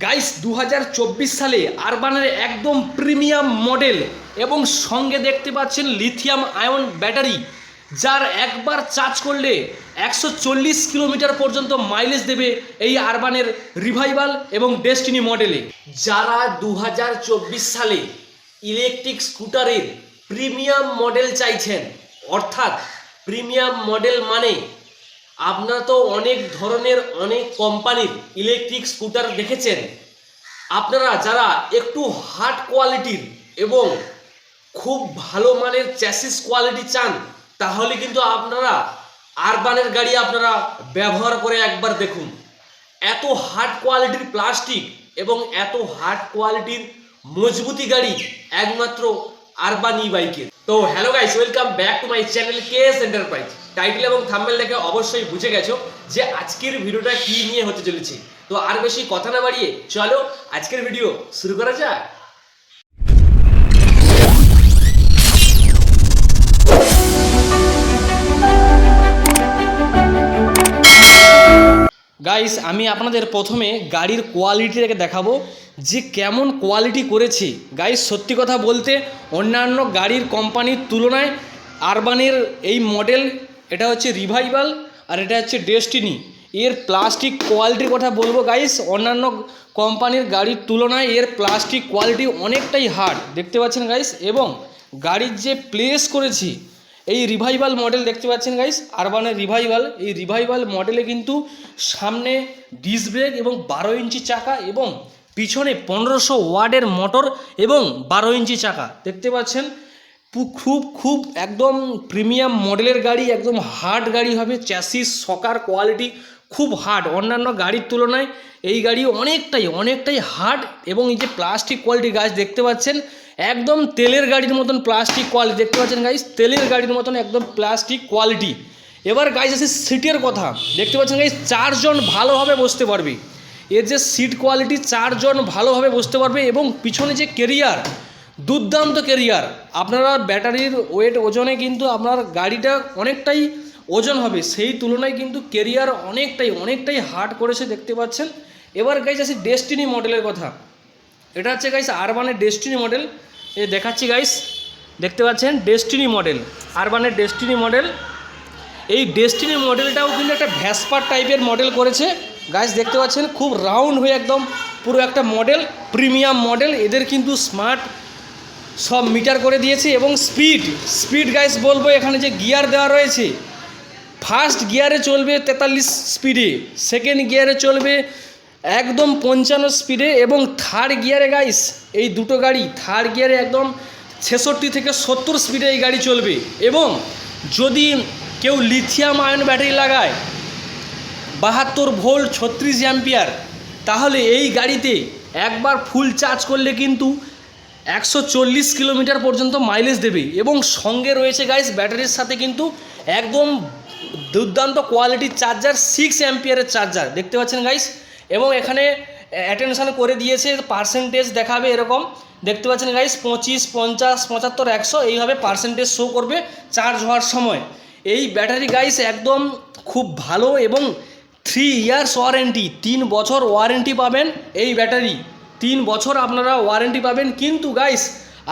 Guys দু হাজার চব্বিশ সালে আরবানের একদম প্রিমিয়াম মডেল এবং সঙ্গে দেখতে পাচ্ছেন লিথিয়াম আয়ন ব্যাটারি যার একবার চার্জ করলে একশো চল্লিশ কিলোমিটার পর্যন্ত মাইলেজ দেবে এই আরবানের রিভাইভাল এবং ডেস্টিনি মডেলে যারা দু হাজার চব্বিশ সালে ইলেকট্রিক স্কুটারের প্রিমিয়াম মডেল চাইছেন, অর্থাৎ প্রিমিয়াম মডেল মানে আপনারা তো অনেক ধরনের অনেক কোম্পানির ইলেকট্রিক স্কুটার দেখেছেন। আপনারা যারা একটু হার্ড কোয়ালিটির এবং খুব ভালো মানের চ্যাসিস কোয়ালিটি চান, তাহলে কিন্তু আপনারা আরবানের গাড়ি আপনারা ব্যবহার করে একবার দেখুন। এত হার্ড কোয়ালিটির প্লাস্টিক এবং এত হার্ড কোয়ালিটির মজবুতি গাড়ি একমাত্র আরবান ই বাইকের তো hello guys welcome back to my channel KS enterprise title এবং থাম্বেল দেখে অবশ্যই বুঝে গেছো যে আজকের ভিডিওটা কি নিয়ে হতে চলেছে। তো আর বেশি কথা না বাড়িয়ে চলো আজকের ভিডিও শুরু করা যাক। গাইস আমি আপনাদের প্রথমে গাড়ির কোয়ালিটিটাকে দেখাবো, যে কেমন কোয়ালিটি করেছে। গাইস সত্যি কথা বলতে অন্যান্য গাড়ির কোম্পানির তুলনায় আরবানের এই মডেল এটা হচ্ছে রিভাইভাল আর এটা হচ্ছে ডেস্টিনি এর প্লাস্টিক কোয়ালিটির কথা বলব গাইস অন্যান্য কোম্পানির গাড়ির তুলনায় এর প্লাস্টিক কোয়ালিটি অনেকটাই হার্ড দেখতে পাচ্ছেন গাইস এবং গাড়ির যে প্লেস করেছি, এই রিভাইভাল মডেল দেখতে পাচ্ছেন গাইস আরবানের রিভাইভাল এই রিভাইভাল মডেলে কিন্তু সামনে ডিস ব্রেক এবং বারো ইঞ্চি চাকা এবং পিছনে পনেরোশো ওয়ার্ডের মোটর এবং বারো ইঞ্চি চাকা, দেখতে পাচ্ছেন? খুব খুব একদম প্রিমিয়াম মডেলের গাড়ি, একদম হার্ড গাড়ি হবে চ্যাসিস সকার কোয়ালিটি খুব হার্ড অন্যান্য গাড়ির তুলনায় এই গাড়ি অনেকটাই অনেকটাই হার্ড এবং এই যে প্লাস্টিক কোয়ালিটি গাছ দেখতে পাচ্ছেন, একদম তেলের গাড়ির মতন প্লাস্টিক কোয়ালিটি দেখতে পাচ্ছেন গাইস তেলের গাড়ির মতন একদম প্লাস্টিক কোয়ালিটি এবার গাইস আছে সিটের কথা। দেখতে পাচ্ছেন গাইস চারজন ভালোভাবে বসতে পারবে। এর যে সিট কোয়ালিটি চারজন ভালোভাবে বসতে পারবে এবং পিছনে যে কেরিয়ার দুর্দান্ত কেরিয়ার আপনারা ব্যাটারির ওয়েট ওজনে কিন্তু আপনার গাড়িটা অনেকটাই ওজন হবে। সেই তুলনায় কিন্তু কেরিয়ার অনেকটাই অনেকটাই হার্ড করেছে দেখতে পাচ্ছেন। এবার গাইস আছে ডেস্টিনি মডেলের কথা। এটা হচ্ছে গাইস আরবানের ডেস্টিনি মডেল এ দেখাচ্ছি গাইস দেখতে পাচ্ছেন ডেস্টিনি মডেল আরবানের ডেস্টিনি মডেল এই ডেস্টিনি মডেলটাও কিন্তু একটা ভ্যাসপার টাইপের মডেল করেছে। গাইস দেখতে পাচ্ছেন, খুব রাউন্ড হয়ে একদম পুরো একটা মডেল প্রিমিয়াম মডেল এদের কিন্তু স্মার্ট সব মিটার করে দিয়েছে এবং স্পিড স্পিড গাইস বলব এখানে যে গিয়ার দেওয়া রয়েছে ফার্স্ট গিয়ারে চলবে তেতাল্লিশ স্পিডে সেকেন্ড গিয়ারে চলবে একদম পঞ্চান্ন স্পিডে এবং থার্ড গিয়ারে গাইস এই দুটো গাড়ি থার্ড গিয়ারে একদম ছেষট্টি থেকে সত্তর স্পিডে এই গাড়ি চলবে এবং যদি কেউ লিথিয়াম আয়ন ব্যাটারি লাগায়, বাহাত্তর ভোল্ট ছত্রিশ অ্যাম্পিয়ার তাহলে এই গাড়িতে একবার ফুল চার্জ করলে কিন্তু একশো চল্লিশ কিলোমিটার পর্যন্ত মাইলেজ দেবে এবং সঙ্গে রয়েছে গাইস ব্যাটারির সাথে কিন্তু একদম দুর্দান্ত কোয়ালিটির চার্জার সিক্স অ্যাম্পিয়ারের চার্জার দেখতে পাচ্ছেন গাইস এবং এখানে অ্যাটেনশান করে দিয়েছে পার্সেন্টেজ দেখাবে এরকম। দেখতে পাচ্ছেন গাইস পঁচিশ, পঞ্চাশ, পঁচাত্তর, একশো, এইভাবে পার্সেন্টেজ শো করবে চার্জ হওয়ার সময়। এই ব্যাটারি গাইস একদম খুব ভালো এবং থ্রি ইয়ার্স ওয়ারেন্টি তিন বছর ওয়ারেন্টি পাবেন এই ব্যাটারি তিন বছর আপনারা ওয়ারেন্টি পাবেন। কিন্তু গাইস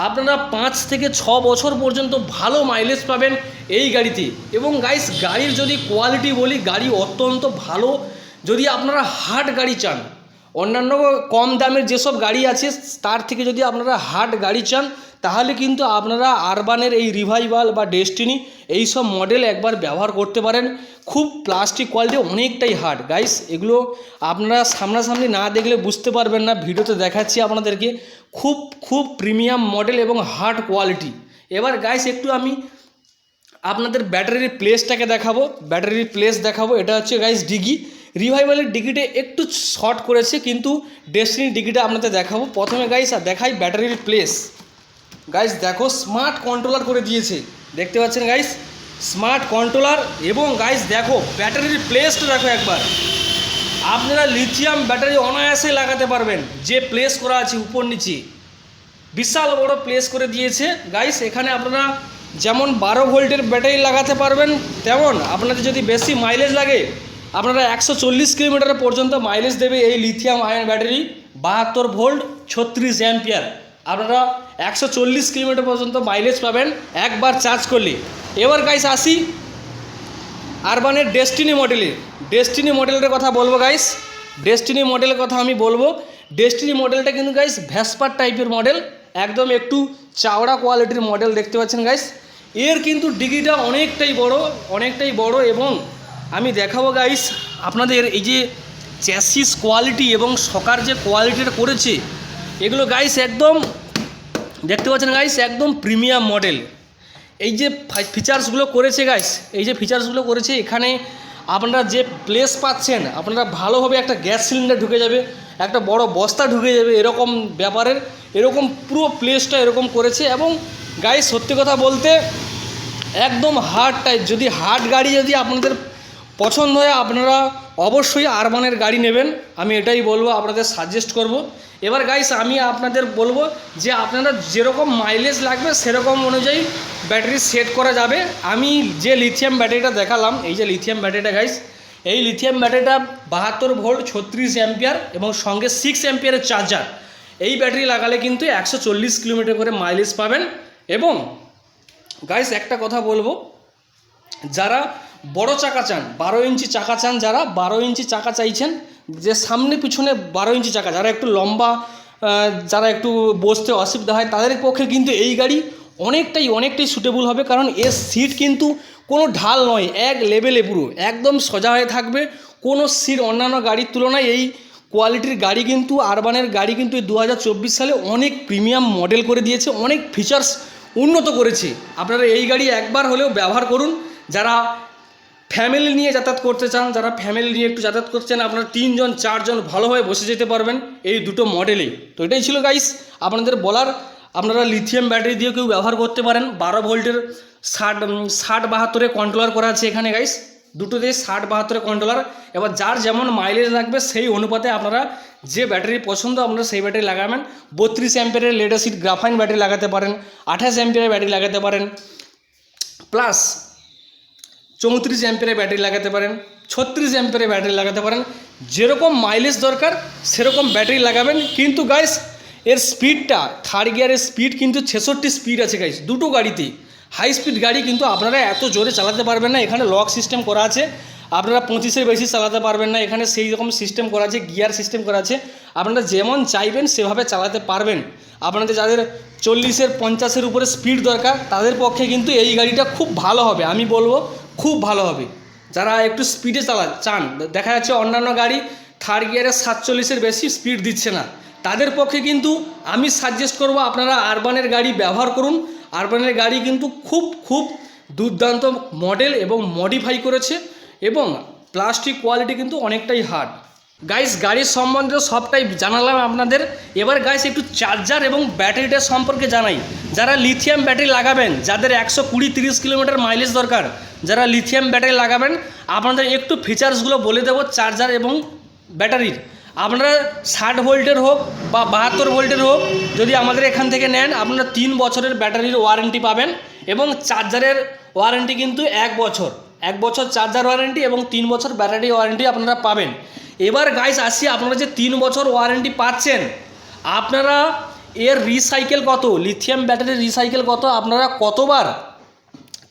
আপনারা পাঁচ থেকে ছ বছর পর্যন্ত ভালো মাইলেজ পাবেন এই গাড়িতে। এবং গাইস গাড়ির যদি কোয়ালিটি বলি, গাড়ি অত্যন্ত ভালো। যদি আপনারা হার্ড গাড়ি চান, অন্যান্য কম দামের যেসব গাড়ি আছে, তার থেকে যদি আপনারা হার্ড গাড়ি চান তাহলে কিন্তু আপনারা আরবানের এই রিভাইভাল বা ডেস্টিনি এই সব মডেল একবার ব্যবহার করতে পারেন। খুব প্লাস্টিক কোয়ালিটি অনেকটাই হার্ড গাইস এগুলো আপনারা সামনাসামনি না দেখলে বুঝতে পারবেন না। ভিডিওতে দেখাচ্ছি আপনাদেরকে। খুব খুব প্রিমিয়াম মডেল এবং হার্ড কোয়ালিটি এবার গাইস একটু আমি আপনাদের ব্যাটারির প্লেসটাকে দেখাবো। ব্যাটারির প্লেস দেখাবো। এটা হচ্ছে গাইস ডিগি রিভাইভালের ডিগিটে একটু শর্ট করেছে, কিন্তু ডেস্টিনির ডিগিটা আপনাদের দেখাবো। প্রথমে গাইস দেখাই ব্যাটারির প্লেস গাইস দেখো স্মার্ট কন্ট্রোলার করে দিয়েছে। দেখতে পাচ্ছেন গাইস স্মার্ট কন্ট্রোলার এবং গাইস দেখো ব্যাটারির প্লেসটা দেখো একবার। আপনারা লিথিয়াম ব্যাটারি অনায়াসে লাগাতে পারবেন, যে প্লেস করা আছে উপর নিচে। বিশাল বড় প্লেস করে দিয়েছে। গাইস এখানে আপনারা যেমন বারো ভোল্টের ব্যাটারি লাগাতে পারবেন, তেমন আপনাদের যদি বেশি মাইলেজ লাগে, আপনারা একশো চল্লিশ কিলোমিটার পর্যন্ত মাইলেজ দেবে এই লিথিয়াম আয়ন ব্যাটারি বাহাত্তর ভোল্ট ছত্রিশ অ্যাম্পিয়ার আপনারা একশো চল্লিশ কিলোমিটার পর্যন্ত মাইলেজ পাবেন, একবার চার্জ করলে। এবার গাইস আসি আরবানের ডেস্টিনি মডেলের ডেস্টিনি মডেলের কথা বলব গাইস ডেস্টিনি মডেলের কথা আমি বলব। ডেস্টিনি মডেলটা কিন্তু গাইস ভ্যাসপার টাইপের মডেল একদম একটু চাওড়া কোয়ালিটির মডেল দেখতে পাচ্ছেন গাইস এর কিন্তু ডিগ্রিটা অনেকটাই বড় অনেকটাই বড় এবং আমি দেখাবো গাইস আপনাদের এই যে চ্যাসিস কোয়ালিটি এবং সকার যে কোয়ালিটিটা করেছে এগুলো গাইস একদম, দেখতে পাচ্ছেন গাইস একদম প্রিমিয়াম মডেল এই যে ফিচার্সগুলো করেছে গাইস এই যে ফিচার্সগুলো করেছে, এখানে আপনারা যে প্লেস পাচ্ছেন, আপনারা ভালোভাবে একটা গ্যাস সিলিন্ডার ঢুকে যাবে, একটা বড় বস্তা ঢুকে যাবে, এরকম ব্যাপারের, এরকম পুরো প্লেসটা এরকম করেছে এবং গাইস সত্যি কথা বলতে, একদম হার্ড টাইপ যদি হার্ড গাড়ি যদি আপনাদের পছন্দ হয় আপনারা অবশ্যই আরবানের গাড়ি নেবেন। আমি এটাই বলব, আপনাদের সাজেস্ট করব। এবার গাইস আমি আপনাদের বলব যে আপনারা যেরকম মাইলেজ লাগবে, সেরকম অনুযায়ী ব্যাটারি সেট করা যাবে। আমি যে লিথিয়াম ব্যাটারিটা দেখালাম, এই যে লিথিয়াম ব্যাটারিটা গাইস এই লিথিয়াম ব্যাটারিটা বাহাত্তর ভোল্ট ছত্রিশ অ্যাম্পিয়ার এবং সঙ্গে সিক্স অ্যাম্পিয়ারের চার্জার এই ব্যাটারি লাগালে কিন্তু একশো চল্লিশ কিলোমিটার করে মাইলেজ পাবেন। এবং গাইস একটা কথা বলব, যারা বড় চাকা চান, বারো ইঞ্চি চাকা চান যারা, বারো ইঞ্চি চাকা চাইছেন, যে সামনে পিছনে বারো ইঞ্চি চাকা, যারা একটু লম্বা যারা একটু বসতে অসুবিধা হয়, তাদের পক্ষে কিন্তু এই গাড়ি অনেকটাই অনেকটাই সুটেবল হবে, কারণ এর সিট কিন্তু কোনো ঢাল নয়, এক লেভেলে পুরো, একদম সোজা হয়ে থাকবে, কোনো সিট অন্যান্য গাড়ির তুলনায় এই কোয়ালিটির গাড়ি কিন্তু আরবানের গাড়ি কিন্তু দু হাজার চব্বিশ সালে অনেক প্রিমিয়াম মডেল করে দিয়েছে, অনেক ফিচার্স উন্নত করেছে। আপনারা এই গাড়ি একবার হলেও ব্যবহার করুন, যারা ফ্যামিলি নিয়ে যাতায়াত করতে চান, যারা ফ্যামিলি নিয়ে একটু যাতায়াত করছেন, আপনারা তিনজন, চারজন ভালোভাবে বসে যেতে পারবেন এই দুটো মডেলে তো এটাই ছিল গাইস আপনাদের বলার। আপনারা লিথিয়াম ব্যাটারি দিয়ে কেউ ব্যবহার করতে পারেন। বারো ভোল্টের ষাট ষাট বাহাত্তরে কন্ট্রোলার করা আছে এখানে গাইস দুটোতে ষাট বাহাত্তরে কন্ট্রোলার এবার যার যেমন মাইলেজ লাগবে, সেই অনুপাতে আপনারা যে ব্যাটারি পছন্দ, আপনারা সেই ব্যাটারি লাগাবেন। বত্রিশ অ্যাম্পিয়ারের লেডাসিড গ্রাফাইন ব্যাটারি লাগাতে পারেন, আঠাশ অ্যাম্পিয়ারের ব্যাটারি লাগাতে পারেন। প্লাস চৌত্রিশ অ্যাম্পিয়ারের ব্যাটারি লাগাতে পারেন, ছত্রিশ অ্যাম্পিয়ারের ব্যাটারি লাগাতে পারেন। যেরকম মাইলেজ দরকার, সেরকম ব্যাটারি লাগাবেন। কিন্তু গাইস এর স্পিডটা থার্ড গিয়ারের স্পিড কিন্তু ছেষট্টি স্পিড আছে গাইস দুটো গাড়িতে। হাই স্পিড গাড়ি কিন্তু আপনারা এত জোরে চালাতে পারবেন না, এখানে লক সিস্টেম করা আছে। আপনারা পঁচিশের বেশি চালাতে পারবেন না, এখানে সেই রকম সিস্টেম করা আছে গিয়ার সিস্টেম করা আছে। আপনারা যেমন চাইবেন, সেভাবে চালাতে পারবেন। আপনাদের যাদের চল্লিশের, পঞ্চাশের উপরে স্পিড দরকার, তাদের পক্ষে কিন্তু এই গাড়িটা খুব ভালো হবে। আমি বলব খুব ভালো হবে। যারা একটু স্পিডে চালা, চান, দেখা যাচ্ছে অন্যান্য গাড়ি থার্ড গিয়ারে সাতচল্লিশের বেশি স্পিড দিচ্ছে না। তাদের পক্ষে কিন্তু আমি সাজেস্ট করব আপনারা আরবানের গাড়ি ব্যবহার করুন। আরবানের গাড়ি কিন্তু খুব খুব দুর্দান্ত মডেল এবং মডিফাই করেছে এবং প্লাস্টিক কোয়ালিটি কিন্তু অনেকটাই হার্ড গাইস গাড়ির সম্বন্ধে সবটাই জানালাম আপনাদের। এবার গাইস একটু চার্জার এবং ব্যাটারিটা সম্পর্কে জানাই। যারা লিথিয়াম ব্যাটারি লাগাবেন, যাদের একশো কুড়ি, তিরিশ কিলোমিটার মাইলেজ দরকার যারা লিথিয়াম ব্যাটারি লাগাবেন, আপনাদের একটু ফিচার্সগুলো বলে দেবো চার্জার এবং ব্যাটারির আপনারা ষাট ভোল্টের হোক বা বাহাত্তর ভোল্টের হোক, যদি আমাদের এখান থেকে নেন, আপনারা তিন বছরের ব্যাটারির ওয়ারেন্টি পাবেন এবং চার্জারের ওয়ারেন্টি কিন্তু এক বছর। এক বছর চার্জার ওয়ারেন্টি এবং তিন বছর ব্যাটারি ওয়ারেন্টি আপনারা পাবেন। এবার গাইস আসি, আপনারা যে তিন বছর ওয়ারেন্টি পাচ্ছেন, আপনারা এর রিসাইকেল কত? লিথিয়াম ব্যাটারির রিসাইকেল কত? আপনারা কতবার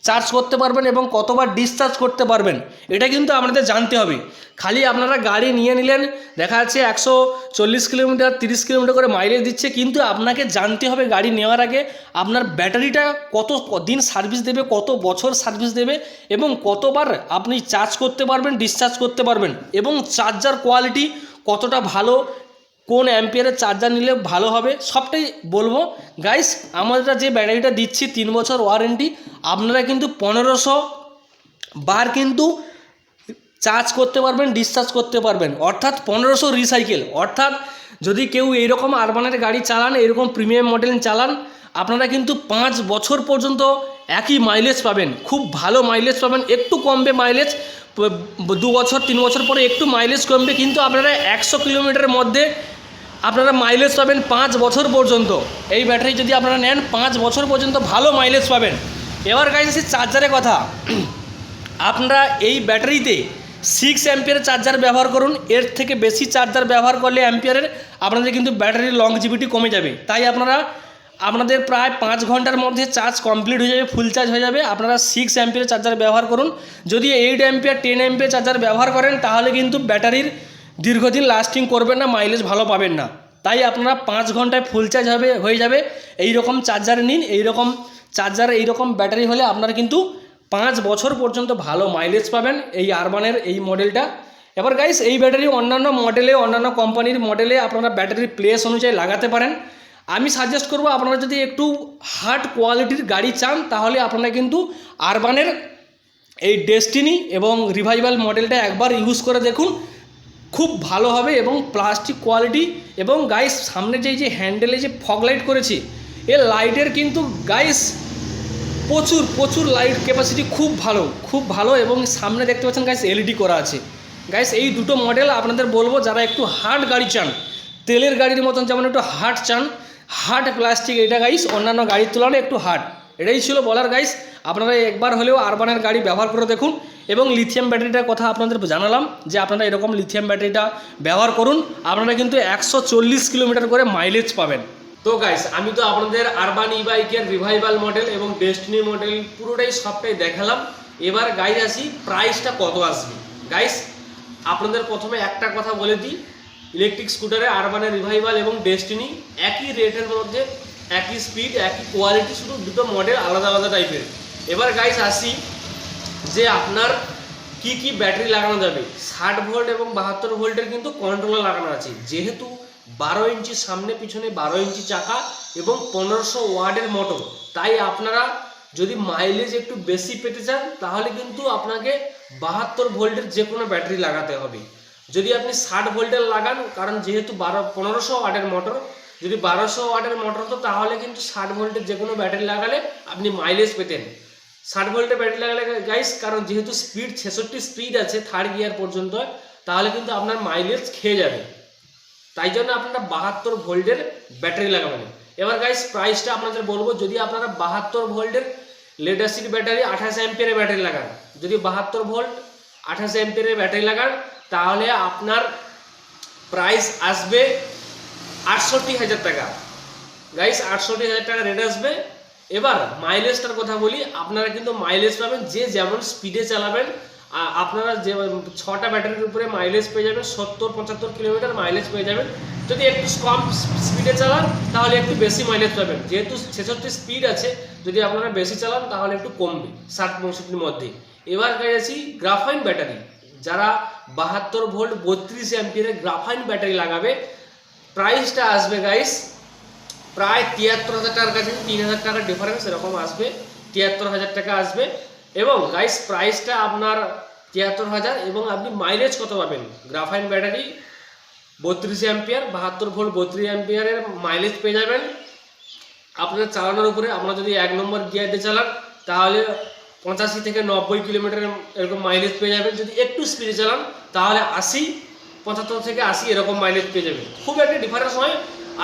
চার্জ করতে পারবেন এবং কতবার ডিসচার্জ করতে পারবেন, এটা কিন্তু আপনাদের জানতে হবে। খালি আপনারা গাড়ি নিয়ে নিলেন, দেখা যাচ্ছে একশো চল্লিশ কিলোমিটার, তিরিশ কিলোমিটার করে মাইলেজ দিচ্ছে, কিন্তু আপনাকে জানতে হবে গাড়ি নেওয়ার আগে আপনার ব্যাটারিটা কত দিন সার্ভিস দেবে, কত বছর সার্ভিস দেবে এবং কতবার আপনি চার্জ করতে পারবেন ডিসচার্জ করতে পারবেন এবং চার্জার কোয়ালিটি কতটা ভালো কোন অ্যাম্পিয়ারের চার্জার নিলে ভালো হবে সবটাই বলব। গাইস আমরা যে ব্যাটারিটা দিচ্ছি, তিন বছর ওয়ারেন্টি আপনারা কিন্তু পনেরোশো বার কিন্তু চার্জ করতে পারবেন ডিসচার্জ করতে পারবেন। অর্থাৎ পনেরোশো রিসাইকেল অর্থাৎ যদি কেউ এইরকম আরবানের গাড়ি চালান, এরকম প্রিমিয়াম মডেল চালান, আপনারা কিন্তু পাঁচ বছর পর্যন্ত একই মাইলেজ পাবেন। খুব ভালো মাইলেজ পাবেন। একটু কমবে মাইলেজ দু বছর, তিন বছর পরে একটু মাইলেজ কমবে, কিন্তু আপনারা একশো কিলোমিটারের মধ্যে আপনারা মাইলেজ পাবেন পাঁচ বছর পর্যন্ত। এই ব্যাটারি যদি আপনারা নেন, পাঁচ বছর পর্যন্ত ভালো মাইলেজ পাবেন। এবার গাইছে চার্জারের কথা। আপনারা এই ব্যাটারিতে সিক্স অ্যাম্পিয়ারের চার্জার ব্যবহার করুন। এর থেকে বেশি চার্জার ব্যবহার করলে অ্যাম্পিয়ারের আপনাদের কিন্তু ব্যাটারির লংজিভিটি কমে যাবে। তাই আপনারা, আপনাদের প্রায় পাঁচ ঘণ্টার মধ্যে চার্জ কমপ্লিট হয়ে যাবে ফুল চার্জ হয়ে যাবে। আপনারা সিক্স অ্যাম্পিয়ার চার্জার ব্যবহার করুন। যদি eight ampere ten ampere charger ব্যবহার করেন, তাহলে কিন্তু ব্যাটারির দীর্ঘদিন লাস্টিং করবেন না মাইলেজ ভালো পাবেন না। তাই আপনারা পাঁচ ঘন্টায় ফুল চার্জ হবে, হয়ে যাবে। এই রকম চার্জার নিন এই রকম চার্জার এই রকম ব্যাটারি হলে আপনারা কিন্তু পাঁচ বছর পর্যন্ত ভালো মাইলেজ পাবেন এই আরবানের এই মডেলটা এবার গাইস এই ব্যাটারি অন্যান্য মডেলে অন্যান্য কোম্পানির মডেলে আপনারা ব্যাটারির প্লেস অনুযায়ী লাগাতে পারেন। আমি সাজেস্ট করব, আপনারা যদি একটু হার্ড কোয়ালিটির গাড়ি চান, তাহলে আপনারা কিন্তু আরবানের এই ডেস্টিনি এবং রিভাইভাল মডেলটা একবার ইউজ করে দেখুন। খুব ভালো হবে এবং প্লাস্টিক কোয়ালিটি এবং গাইস সামনে যে যে হ্যান্ডেলে যে ফগ লাইট করেছি, এ লাইটের কিন্তু গাইস প্রচুর প্রচুর লাইট ক্যাপাসিটি খুব ভালো খুব ভালো এবং সামনে দেখতে পাচ্ছেন গাইস এলইডি করা আছে। গাইস এই দুটো মডেল আপনাদের বলব, যারা একটু হার্ড গাড়ি চান, তেলের গাড়ির মতন যেমন একটু হার্ড চান হার্ড প্লাস্টিক এটা গাইস অন্যান্য গাড়ির তুলনায় একটু হার্ড এটাই ছিল বলার গাইস আপনারা একবার হলেও আরবানের গাড়ি ব্যবহার করে দেখুন। এবং লিথিয়াম ব্যাটারিটার কথা আপনাদের জানালাম যে আপনারা এরকম লিথিয়াম ব্যাটারিটা ব্যবহার করুন, আপনারা কিন্তু একশো চল্লিশ কিলোমিটার করে মাইলেজ পাবেন। তো গাইস আমি তো আপনাদের আরবান ই বাইকের রিভাইভাল মডেল এবং ডেস্টিনি মডেল পুরোটাই সবটাই দেখালাম। এবার গাইজ আসি প্রাইসটা কত আসবে? গাইস আপনাদের প্রথমে একটা কথা বলে দিই ইলেকট্রিক স্কুটারে আরবানের রিভাইভাল এবং ডেস্টিনি একই রেটের মধ্যে, একই স্পিড একই কোয়ালিটি শুধু দুটো মডেল আলাদা আলাদা টাইপের এবার গাইস আসি যে আপনার কি কি ব্যাটারি লাগানো যাবে? ষাট ভোল্ট এবং বাহাত্তর ভোল্টের কিন্তু কন্ট্রোলার লাগানো আছে। যেহেতু বারো ইঞ্চি সামনে, পিছনে বারো ইঞ্চি চাকা এবং পনেরোশো ওয়ার্ডের মোটর তাই আপনারা যদি মাইলেজ একটু বেশি পেতে চান, তাহলে কিন্তু আপনাকে বাহাত্তর ভোল্টের যে কোনো ব্যাটারি লাগাতে হবে। যদি আপনি ষাট ভোল্টের লাগান, কারণ যেহেতু বারো, পনেরোশো ওয়াটের মোটর যদি বারোশো ওয়াটের মোটর তো তাহলে কিন্তু ষাট ভোল্টের যে কোনো ব্যাটারি লাগালে আপনি মাইলেজ পেতেন। ষাট ভোল্টের ব্যাটারি লাগালে গাইস কারণ যেহেতু স্পিড ছেষট্টি স্পিড আছে থার্ড গিয়ার পর্যন্ত, তাহলে কিন্তু আপনার মাইলেজ খেয়ে যাবে। তাই জন্য আপনারা বাহাত্তর ভোল্টের ব্যাটারি লাগাবেন। এবার গাইস প্রাইসটা আপনাদের বলব, যদি আপনারা বাহাত্তর ভোল্টের লেড ব্যাটারি আঠাশ অ্যাম্পিয়ারের ব্যাটারি লাগান, যদি বাহাত্তর ভোল্ট আঠাশ অ্যাম্পিয়ারের ব্যাটারি লাগান, তাহলে আপনার প্রাইস আসবে আটষট্টি হাজার টাকা। গাইস আটষট্টি হাজার টাকা রেট আসবে এবার মাইলেজটার কথা বলি, আপনারা কিন্তু মাইলেজ পাবেন, যে যেমন স্পিডে চালাবেন আপনারা যে ছটা ব্যাটারির উপরে মাইলেজ পেয়ে যাবেন, সত্তর, পঁচাত্তর কিলোমিটার মাইলেজ পেয়ে যাবেন। যদি একটু কম স্পিডে চালান, তাহলে একটু বেশি মাইলেজ পাবেন। যেহেতু ছেষট্টি স্পিড আছে, যদি আপনারা বেশি চালান, তাহলে একটু কমবে, ষাট, পঁয়ষট্টির মধ্যে। এবার গেছি গ্রাফাইন ব্যাটারি যারা বাহাত্তর ভোল্ট বত্রিশ অ্যাম্পিয়ারের গ্রাফাইন ব্যাটারি লাগাবে প্রাইসটা আসবে গাইস প্রায় তিয়াত্তর হাজার টাকার কাছে তিন হাজার টাকার ডিফারেন্স এরকম আসবে, তিয়াত্তর হাজার টাকা আসবে। এবং গাইস প্রাইসটা আপনার তিয়াত্তর হাজার এবং আপনি মাইলেজ কত পাবেন? গ্রাফাইন ব্যাটারি বত্রিশ অ্যাম্পিয়ার বাহাত্তর ভোল্ট বত্রিশ অ্যাম্পিয়ারের মাইলেজ পেয়ে যাবেন। আপনার চালানোর উপরে আপনারা যদি এক নম্বর গিয়ার দিয়ে চালান, তাহলে পঁচাশি থেকে নব্বই কিলোমিটার এরকম মাইলেজ পেয়ে যাবেন। যদি একটু স্পিডে চালান, তাহলে আশি, পঁচাত্তর থেকে আশি এরকম মাইলেজ পেয়ে যাবেন। খুব একটা ডিফারেন্স হয়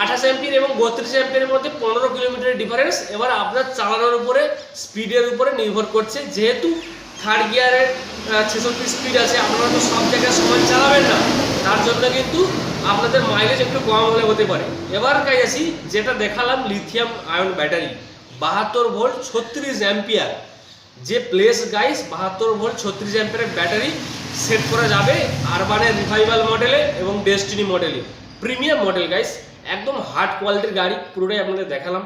আঠাশ এমপির এবং বত্রিশ এমপির মধ্যে পনেরো কিলোমিটারের ডিফারেন্স এবার আপনার চালানোর উপরে স্পিডের উপরে নির্ভর করছে। যেহেতু থার্ড গিয়ারের ছেষট্টি স্পিড আছে, আপনারা তো সব জায়গায় সমান চালাবেন না। তার জন্য কিন্তু আপনাদের মাইলেজ একটু কম হলে হতে পারে। এবার কাজ আসি, যেটা দেখালাম লিথিয়াম আয়ন ব্যাটারি বাহাত্তর ভোল্ট ছত্রিশ অ্যাম্পিয়ার যে প্লেস গাইস বাহাত্তর ভোল্ট ছত্রিশ অ্যাম্পিয়ারের ব্যাটারি সেট করা যাবে আরবানের রিভাইভাল মডেলে এবং ডেস্টিনি মডেলে প্রিমিয়াম মডেল গাইস একদম হার্ড কোয়ালিটির গাড়ি, পুরোটাই আপনাদের দেখালাম।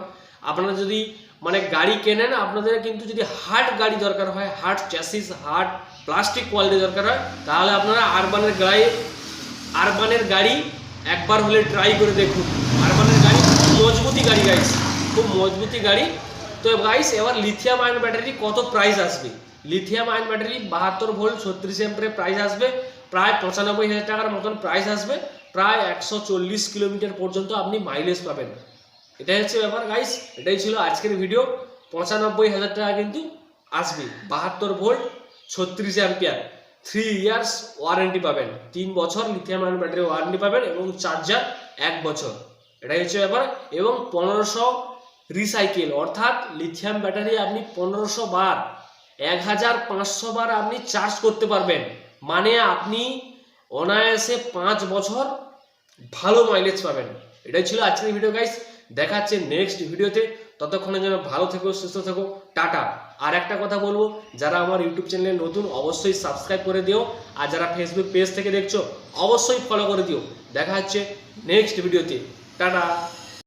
আপনারা যদি মানে গাড়ি কেনেন, আপনাদের কিন্তু যদি হার্ড গাড়ি দরকার হয় hard chassis hard plastic quality দরকার হয়, তাহলে আপনারা আরবানের গাড়ি আরবানের গাড়ি একবার হলে ট্রাই করে দেখুন। আরবানের গাড়ি মজবুতি গাড়ি গাইস খুব মজবুতি গাড়ি। তো গাইস এবার লিথিয়াম আয়ন ব্যাটারি কত প্রাইস আসবে? লিথিয়াম আয়ন ব্যাটারি বাহাত্তর ভোল্ট ছত্রিশ এম্পের প্রাইস আসবে। প্রায় পঁচানব্বই হাজার টাকার মতন প্রাইস আসবে। প্রায় একশো চল্লিশ কিলোমিটার পর্যন্ত আপনি মাইলেজ পাবেন। এটাই হচ্ছে ব্যাপার গাইস এটাই ছিল আজকের ভিডিও পঁচানব্বই হাজার টাকা কিন্তু আসবে। বাহাত্তর ভোল্ট, ছত্রিশ অ্যাম্পিয়ার থ্রি ইয়ার্স ওয়ারেন্টি পাবেন। তিন বছর লিথিয়াম আয়ন ব্যাটারি ওয়ারেন্টি পাবেন এবং চার্জার এক বছর। এটাই হচ্ছে ব্যাপার। এবং পনেরোশো রিসাইকেল অর্থাৎ লিথিয়াম ব্যাটারি আপনি পনেরোশো বার, এক হাজার পাঁচশো বার আপনি চার্জ করতে পারবেন। মানে আপনি অনায়াসে পাঁচ বছর ভালো মাইলেজ পাবেন। এটাই ছিল আজকের ভিডিও গাইস দেখাচ্ছে নেক্সট ভিডিওতে ততক্ষণে যেন ভালো থেকো, সুস্থ থেকো। টাটা। আর একটা কথা বলব, যারা আমার ইউটিউব চ্যানেলে নতুন, অবশ্যই সাবস্ক্রাইব করে দিও। আর যারা ফেসবুক পেজ থেকে দেখছ, অবশ্যই ফলো করে দিও। দেখা হচ্ছে নেক্সট ভিডিওতে টাটা।